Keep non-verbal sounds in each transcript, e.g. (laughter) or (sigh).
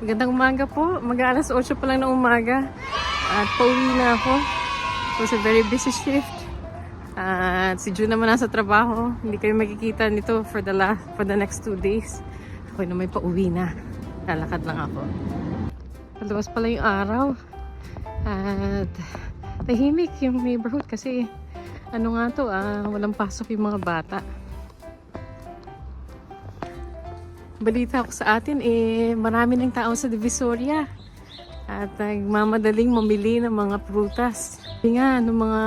Magandang umaga po. Mag-alas 8 pa lang ng umaga. At pauwi na ako. It was a very busy shift. At si June naman nasa trabaho. Hindi kayo makikita nito for the last, for the next two days. Ako na may pauwi na. Lalakad lang ako. Palabas pala yung araw. At tahimik yung neighborhood kasi ano nga to, ah, walang pasok yung mga bata. Balita ko sa atin, eh, marami ng tao sa Divisoria. At nagmamadaling mamili ng mga prutas. Hindi nga, ng mga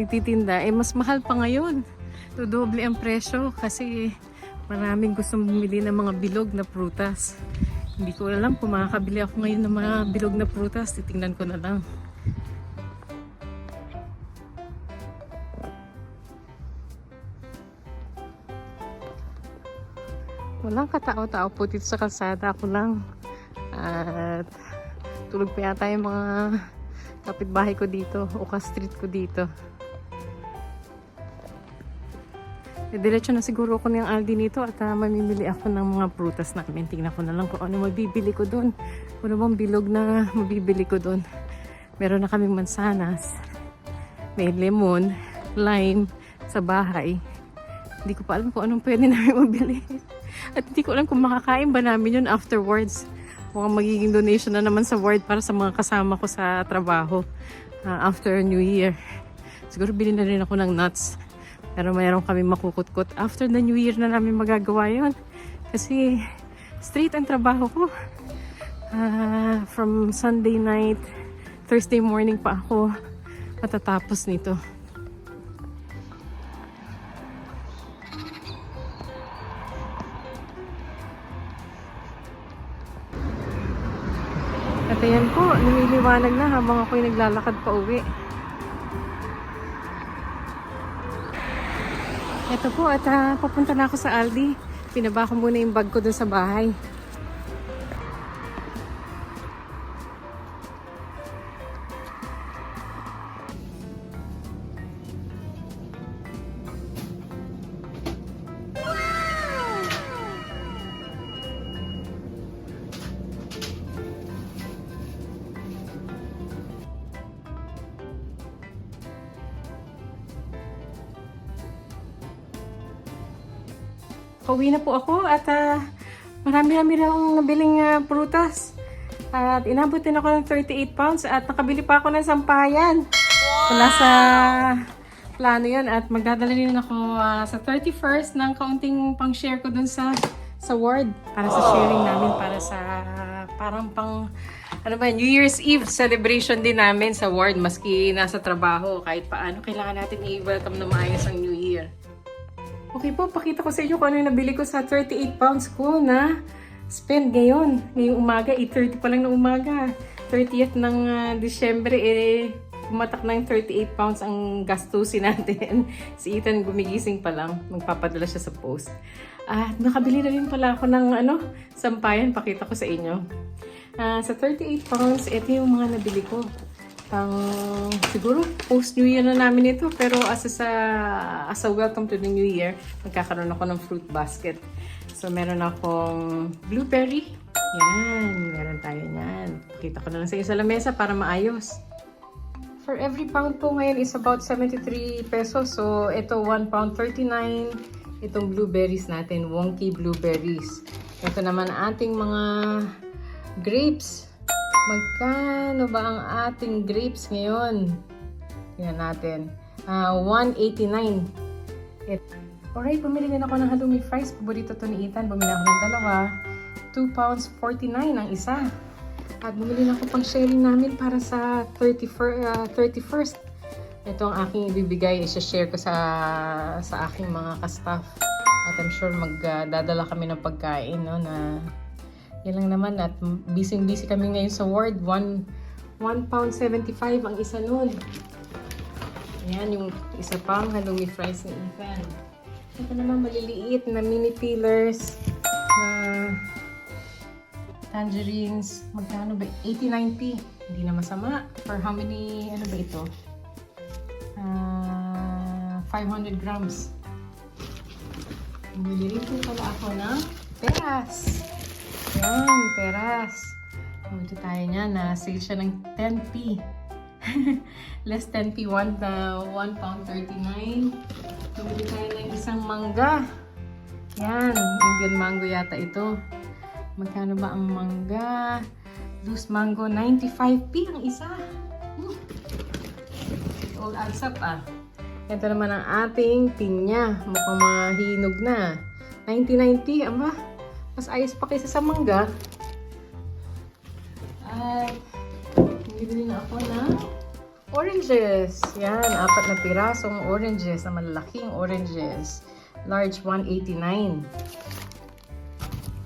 nagtitinda, eh, mas mahal pa ngayon. Tudoble ang presyo kasi maraming gustong bumili ng mga bilog na prutas. Hindi ko alam kung makakabili ako ngayon ng mga bilog na prutas. Titingnan ko na lang. Walang katao-tao po dito sa kalsada. Ako lang. At tulog pa yata yung mga kapitbahay ko dito. O ka-street ko dito. E, diretso na siguro ako ng Aldi nito at ah, mamimili ako ng mga prutas namin. Tingnan ko na lang kung ano mabibili ko doon. Ano bang bilog na mabibili ko doon. Meron na kaming mansanas. May lemon, lime sa bahay. Hindi ko pa alam kung anong pwede namin mabili. At hindi ko alam kung makakain ba namin yun afterwards. Mukhang magiging donation na naman sa ward para sa mga kasama ko sa trabaho ah, after New Year. Siguro bilhin na rin ako ng nuts. Pero mayroon kami makukutkot. After the New Year na namin magagawa yon Kasi straight ang trabaho ko. Ah, from Sunday night, Thursday morning pa ako matatapos nito. At ayan po, lumiliwanag na habang ako'y naglalakad pa uwi. Ito po, at ah, papunta na ako sa Aldi. Pinaba ko muna yung bag ko dun sa bahay. Pauwi na po ako at ah, marami-rami na akong nabiling ah, prutas. At inabot din ako ng 38 pounds at nakabili pa ako ng sampayan. Wala sa plano yan at magdadala rin ako ah, sa 31st ng kaunting pang-share ko dun sa sa ward para sa sharing namin para sa parang pang ano ba New Year's Eve celebration din namin sa ward maski nasa trabaho kahit paano kailangan natin i-welcome na maayos ang New. Okay po, pakita ko sa inyo kung ano yung nabili ko sa 38 pounds ko na spend ngayon. Ngayong umaga, 8.30 pa lang ng umaga. 30th ng ah, Disyembre, eh, kumatak na yung 38 pounds ang gastusin natin. (laughs) si Ethan gumigising pa lang. Magpapadala siya sa post. At nakabili na rin pala ako ng ano, sampayan. Pakita ko sa inyo. Ah, sa 38 pounds, ito yung mga nabili ko pang siguro post New Year na namin ito pero as a, as a welcome to the New Year magkakaroon ako ng fruit basket. So meron akong blueberry. Yan meron tayo niyan. Kita ko na lang sa inyo sa lamesa para maayos. For every pound po ngayon is about 73 pesos. So ito 1 pound 39 itong blueberries natin wonky blueberries. Ito naman ating mga grapes Magkano ba ang ating grapes ngayon? Tingnan natin. Ah, 189. It. Alright, bumili din ako ng halloumi fries. Paborito to ni Ethan. Bumili ako ng dalawa. 2 pounds 49 ang isa. At bumili na ako pang sharing namin para sa 31st. ah, 31st. Ito ang aking ibibigay. I-share ko sa sa aking mga ka-staff. At I'm sure magdadala kami ng pagkain no, na yan lang naman at busy-busy kami ngayon sa ward. 1 1 pound 75 ang isa nun. Ayan, yung isa pang halloumi fries ni Ethan. Ito naman maliliit na mini peelers na tangerines. Magkano ba? 80-90. Hindi na masama. For how many, ano ba ito? Ah, 500 grams. Bumili rin po pala ako ng peras. Yan, peras. Bumili tayo niya na sale siya ng 10p. (laughs) Less 10p, 1, na 1 pound 39. Bumili tayo ng isang mangga. Yan, Indian mango yata ito. Magkano ba ang mangga? Loose mango, 95p ang isa. Hmm. All adds up ah. Ito naman ang ating pinya. Mukhang mga hinog na. 99p, aba. Mas ayos pa kaysa sa mangga. At, bibili na ako ng oranges. Yan, apat na pirasong oranges na malalaking oranges. Large 189.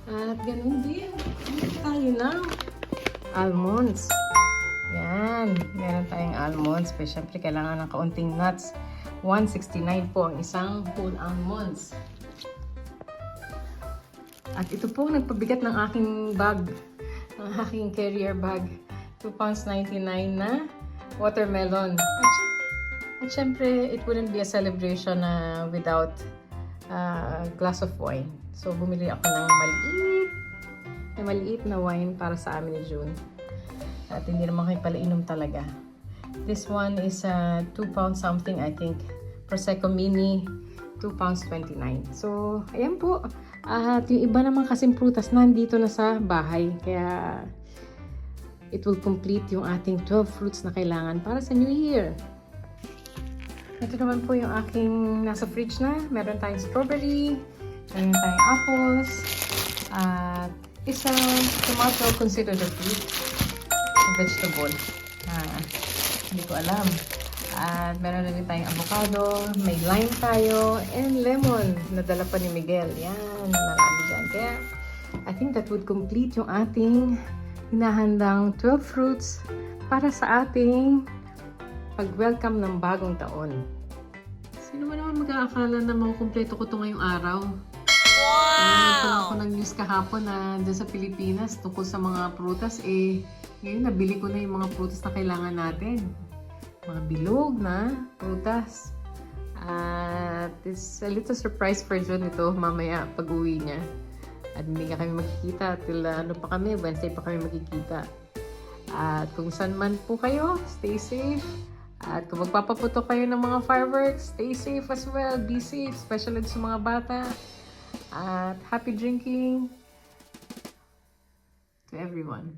At ganun din. Tayo ng almonds. Yan, meron tayong almonds. Pero syempre, kailangan ng kaunting nuts. 169 po ang isang whole almonds. At ito po, nagpabigat ng aking bag. Ng aking carrier bag. 2 pounds 99 na watermelon. At, at syempre, it wouldn't be a celebration na without a glass of wine. So, bumili ako ng maliit na maliit na wine para sa amin ni June. At hindi naman kayo pala inom talaga. This one is uh, 2 pounds something, I think. Prosecco Mini, 2 pounds 29. So, ayan po. At yung iba naman kasing prutas nandito na sa bahay. Kaya, it will complete yung ating 12 fruits na kailangan para sa New Year. Ito naman po yung aking nasa fridge na. Meron tayong strawberry, meron tayong apples, at isang tomato considered a fruit, vegetable. Ah, hindi ko alam. At meron na rin tayong avocado, may lime tayo, and lemon na dala pa ni Miguel. Yan, marami dyan. Kaya, I think that would complete yung ating hinahandang 12 fruits para sa ating pag-welcome ng bagong taon. Sino ba naman mag-aakala na makukumpleto ko to ngayong araw? Pa lang ako ng news kahapon na dyan sa Pilipinas tungkol sa mga prutas. Eh, ngayon nabili ko na yung mga prutas na kailangan natin. Mga bilog na prutas. At it's a little surprise for John ito mamaya pag uwi niya. At hindi nga kami magkikita till uh, ano pa kami, Wednesday pa kami magkikita. At kung saan man po kayo, stay safe. At kung magpapaputo kayo ng mga fireworks, stay safe as well. Be safe, especially sa mga bata. At happy drinking to everyone.